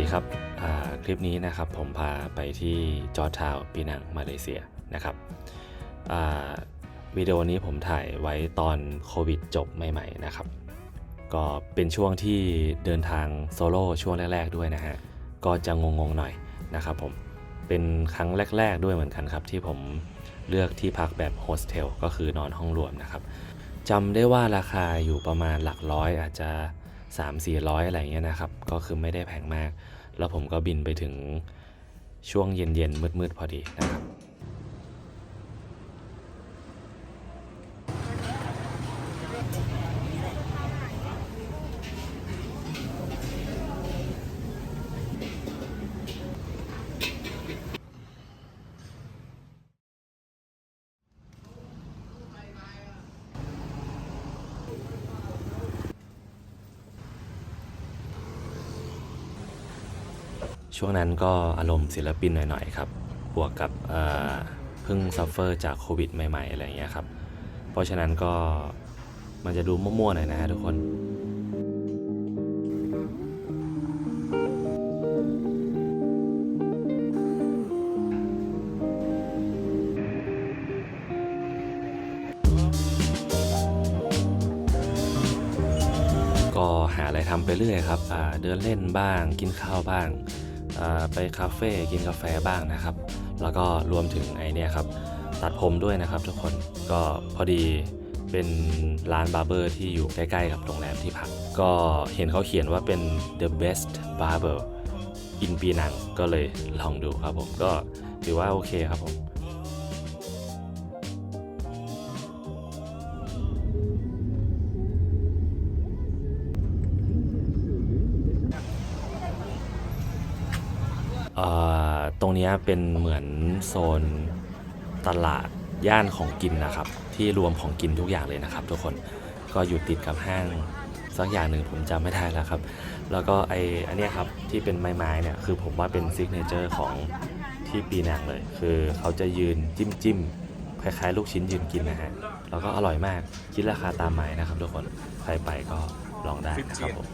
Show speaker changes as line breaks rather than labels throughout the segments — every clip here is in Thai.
ดีครับคลิปนี้นะครับผมพาไปที่จอร์จทาวปีนังมาเลเซียนะครับวิดีโอนี้ผมถ่ายไว้ตอนโควิดจบใหม่ๆนะครับ ก็เป็นช่วงที่เดินทางโซโล่ช่วงแรก ๆ ด้วยนะฮะก็จะงงๆหน่อยนะครับผมเป็นครั้งแรก ๆ ด้วยเหมือนกันครับ ที่ผมเลือกที่พักแบบโฮสเทลก็คือนอนห้องรวมนะครับจำได้ว่าราคาอยู่ประมาณหลักร้อยอาจจะ 3-400 อะไรเงี้ยนะครับ ก็คือไม่ได้แพงมาก แล้วผมก็บินไปถึงช่วงเย็นๆมืดๆพอดีนะครับ ช่วงนั้นก็อารมณ์ศิลปินหน่อยๆครับ บวกกับเพิ่งซัฟเฟอร์จากโควิดใหม่ๆอะไรอย่างเงี้ยครับ เพราะฉะนั้นก็มันจะดูมั่วๆหน่อยนะฮะทุกคนก็หาอะไรทำไปเรื่อยครับเดินเล่นบ้าง กินข้าวบ้าง ไปคาเฟ่กินกาแฟบ้างนะครับ แล้วก็รวมถึงไอเนี่ยครับตัดผมด้วยนะครับทุกคนก็พอดีเป็นร้านบาร์เบอร์ที่อยู่ใกล้ๆกับโรงแรมที่พัก ก็เห็นเขาเขียนว่าเป็น the best barber in ปีนังก็เลยลองดูครับผมก็ถือว่าโอเคครับผม ตรงนี้เป็นเหมือนโซนตลาดย่านของกินนะครับ ที่รวมของกินทุกอย่างเลยนะครับ ทุกคนก็อยู่ติดกับห้างสักอย่างหนึ่งผมจำไม่ได้แล้วครับ แล้วก็ไออันนี้ครับที่เป็นไม้ๆเนี่ยคือผมว่าเป็นซิกเนเจอร์ของที่ปีนังเลย คือเขาจะยืนจิ้มจิ้มๆคล้ายๆ ลูกชิ้นยืนกินนะฮะแล้วก็อร่อยมากคิดราคาตามไม้นะครับ ทุกคนใครไปก็ลองได้นะครับผม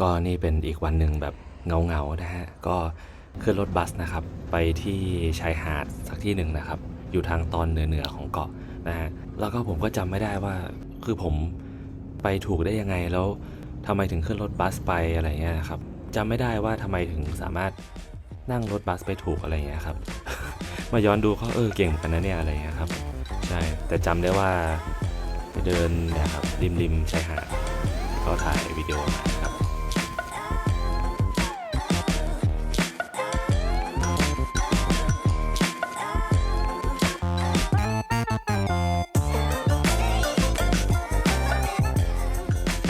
ก็นี่เป็นอีกวันหนึ่งแบบเงาๆนะฮะ ก็ขึ้นรถบัสนะครับ ไปที่ชายหาดสักที่หนึ่งนะครับ อยู่ทางตอนเหนือๆของเกาะนะฮะ แล้วก็ผมก็จำไม่ได้ว่าคือผมไปถูกได้ยังไงแล้วทำไมถึงขึ้นรถบัสไปอะไรเงี้ยครับจำไม่ได้ว่าทำไมถึงสามารถนั่งรถบัสไปถูกอะไรเงี้ยครับ มาย้อนดูเขาเออเก่งกันนะเนี่ยอะไรเงี้ยครับ ใช่ แต่จำได้ว่าไปเดินนะครับริมริมๆชายหาดก็ถ่ายวิดีโอมา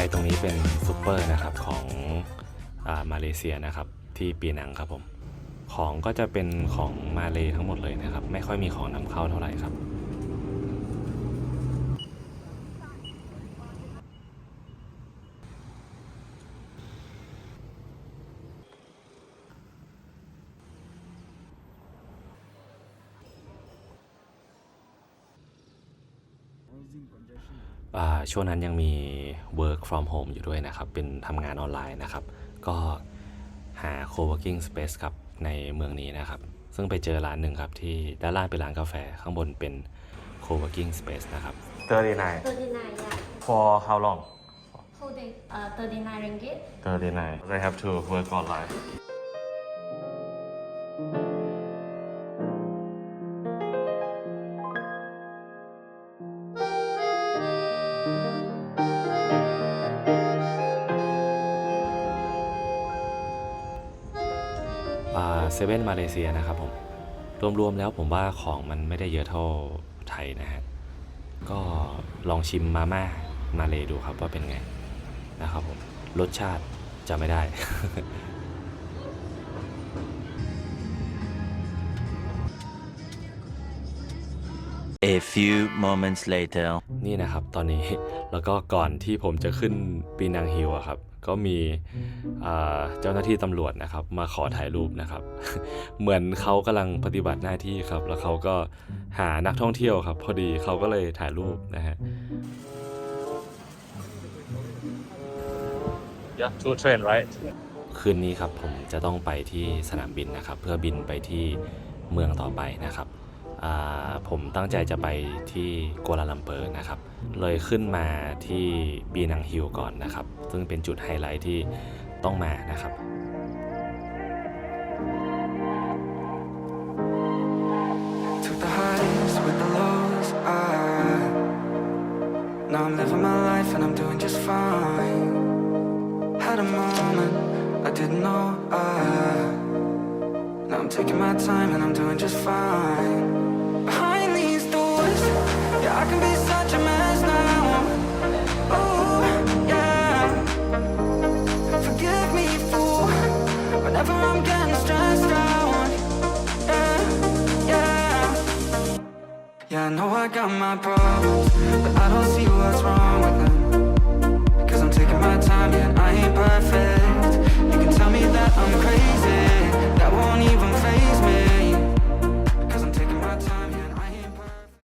ครับไอตรงนี้เป็นซูเปอร์นะครับของอามาเลเซียนะครับที่ปีนังครับผม ของก็จะเป็นของมาเลทั้งหมดเลยนะครับ ไม่ค่อยมีของนำเข้าเท่าไหร่ครับ ช่วงนั้นยังมี work from home อยู่ด้วยนะครับ เป็นทำงานออนไลน์นะครับ ก็หา co-working space ครับในเมืองนี้นะครับ ซึ่งไปเจอร้านหนึ่งครับ ที่ด้านล่างเป็นร้านกาแฟข้างบนเป็น co-working space นะครับ 39
39 yeah.
for how long
Whole day. Uh, 39 ringgit.
39 I have to work online เซเว่นมาเลเซียนะครับผม รวมๆแล้วผมว่าของมันไม่ได้เยอะเท่าไทยนะฮะ ก็ลองชิมมาม่ามาเลยดูครับว่าเป็นไงนะครับผม รสชาติจะไม่ได้
A few moments later.
นี่นะครับตอนนี้แล้วก็ก่อนที่ผมจะขึ้นปีนังฮิลอะครับ ก็มีอ่าเจ้าหน้าที่ตำรวจนะครับมาขอถ่ายรูปนะครับ เหมือนเขากำลังปฏิบัติหน้าที่ครับ แล้วเขาก็หานักท่องเที่ยวครับ พอดีเขาก็เลยถ่ายรูปนะฮะ
Yeah, two train, right?
คืนนี้ครับผมจะต้องไปที่สนามบินนะครับ เพื่อบินไปที่เมืองต่อไปนะครับอ่า ผมตั้งใจจะไปที่กัวลาลัมเปอร์นะครับ เลยขึ้นมาที่บีนังฮิลก่อนนะครับ ซึ่งเป็นจุดไฮไลท์ที่ต้องมานะครับ
I'm taking my time and I'm doing just fine. I can be such